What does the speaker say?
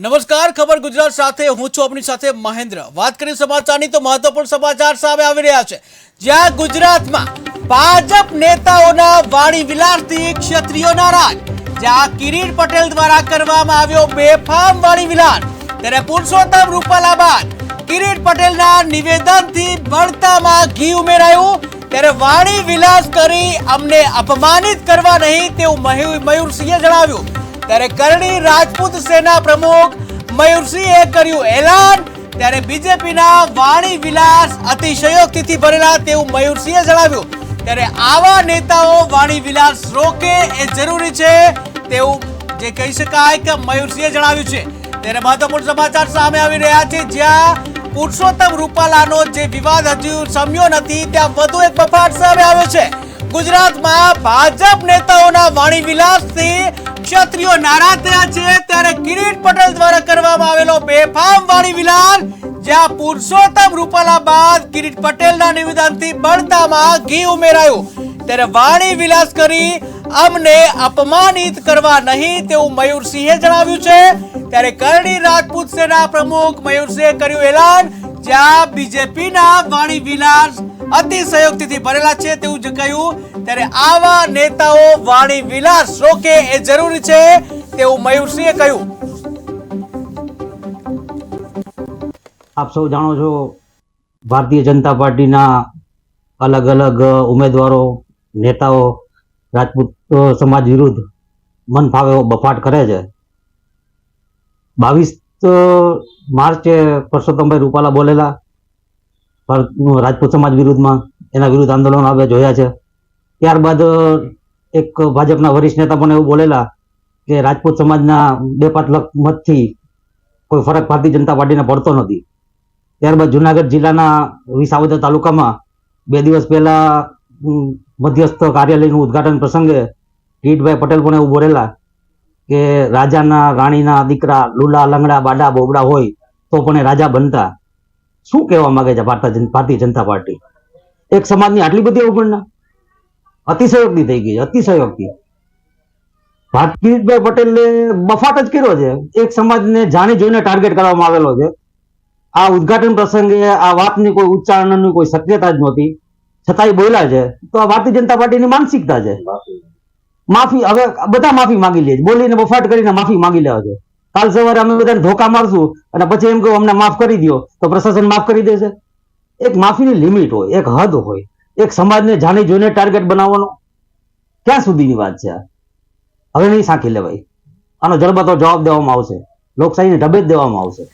નમસ્કાર, ખબર ગુજરાત સાથે, હું છું આપની સાથે મહેન્દ્ર. વાત કરી સમાચારની તો મહત્વપૂર્ણ સમાચાર સામે આવી રહ્યા છે. જ્યાં ગુજરાતમાં ભાજપ નેતાઓના વાણી વિલાસથી ક્ષત્રિયો નારાજ. જ્યાં કિરીટ પટેલ દ્વારા કરવામાં આવ્યો બેફામ વાણી વિલાસ. ત્યારે પુરુષોત્તમ રૂપાલા બાદ કિરીટ પટેલના નિવેદનથી બળતામાં ઘી ઉમેરાયું. ત્યારે વાણી વિલાસ કરી અમને અપમાનિત કરવા નહીં તેવું મયુ- મયુરસિંહે જણાવ્યું. ત્યારે કરણી રાજપૂત સેના પ્રમુખ મયુરસિંહે કર્યું એલાન. ત્યારે બીજેપીના વાણી વિલાસ અતિશયોક્તિથી ભરેલા તેવું મયુરસિંહે જણાવ્યું. ત્યારે આવા નેતાઓ વાણી વિલાસ રોકે એ જરૂરી છે તેવું જે કહી શકાય કે મયુરસિંહે જણાવ્યું છે. ત્યારે મહત્વપૂર્ણ સમાચાર સામે આવી રહ્યા છે. જ્યાં પુરુષોત્તમ રૂપાલાનો જે વિવાદ હજુ સમ્યો નથી, ત્યાં વધુ એક બફાટ સામે આવ્યો છે. ગુજરાતમાં ભાજપ નેતાઓના વાણી વિલાસથી ક્ષત્રિયો નારાજ થયા છે. ત્યારે કિરીટ પટેલ દ્વારા કરવામાં આવેલો બેફામ વાણી વિલાસ, જ્યાં પુરુષોત્તમ રૂપાલા બાદ કિરીટ પટેલના નિવેદનથી બળતામાં ઘી ઉમેરાયું. ત્યારે વાણી વિલાસ કરી અમને અપમાનિત કરવા નહીં તેવું મયુરસિંહે જણાવ્યું છે. ત્યારે કરણી રાજપૂત સેના પ્રમુખ મયુરસિંહે કર્યું એલાન, જ્યાં બીજેપીના વાણી વિલાસ અતિશયોક્તિથી ભરેલા છે તેવું જ કહ્યું. ત્યારે આવા નેતાઓ વાણી વિલાસ રોકે એ જરૂરી છે તેવું મયુરસિંહે કહ્યું. આપ સૌ જાણો છો, ભારતીય જનતા પાર્ટીના અલગ અલગ ઉમેદવારો, નેતાઓ રાજપૂત સમાજ વિરુદ્ધ મન ફાવે બફાટ કરે છે. બાવીસ માર્ચે પરસોત્તમભાઈ રૂપાલા બોલેલા રાજપૂત સમાજ વિરુદ્ધમાં એના વિરુદ્ધ આંદોલન આપણે જોયા છે. ત્યારબાદ એક ભાજપના વરિષ્ઠ નેતા પણ એવું બોલેલા કે રાજપૂત સમાજના બે પાંચ લાખ મતથી કોઈ ફરક ભારતીય જનતા પાર્ટીને પડતો નથી. ત્યારબાદ જુનાગઢ જિલ્લાના વિસાવદર તાલુકામાં બે દિવસ પહેલા મધ્યસ્થ કાર્યાલયનું ઉદ્ઘાટન પ્રસંગે કિરીટભાઈ પટેલ પણ એવું બોલેલા કે રાજાના રાણીના દીકરા લુલા, લંગડા, બાડા, બોબડા હોય તો પણ એ રાજા બનતા. શું કહેવા માંગે છે ભારતીય જનતા પાર્ટી? એક સમાજની આટલી બધી અવગણના? અતિશયોક્તિ થઈ ગઈ છે અતિશયોક્તિ ભારતીભાઈ પટેલે બફાટ જ કર્યો છે. એક સમાજને જાણી જોઈને ટાર્ગેટ કરવામાં આવેલો છે. આ ઉદઘાટન પ્રસંગે આ વાતની કોઈ ઉચ્ચારણની કોઈ શક્યતા જ નહોતી. છતાંય બોલ્યા છે. તો આ ભારતીય જનતા પાર્ટીની માનસિકતા છે. માફી. હવે બધા માફી માંગી લે છે. બોલીને બફાટ કરીને માફી માંગી લેવા છે. કાલ સવારે અમે બધાને ધોકા મારશું અને પછી એમ કહું, અમને માફ કરી દો તો પ્રશાસન માફ કરી દેશે. એક માફીની લિમિટ હોય, એક હદ હોય, એક સમાજને જાણી જોઈને ટાર્ગેટ બનાવવાનો. ક્યાં સુધીની વાત છે હવે નહીં સાંખી લેવાય. આનો જડબાતો જવાબ દેવામાં આવશે. લોકશાહીને ઢબે જ દેવામાં આવશે.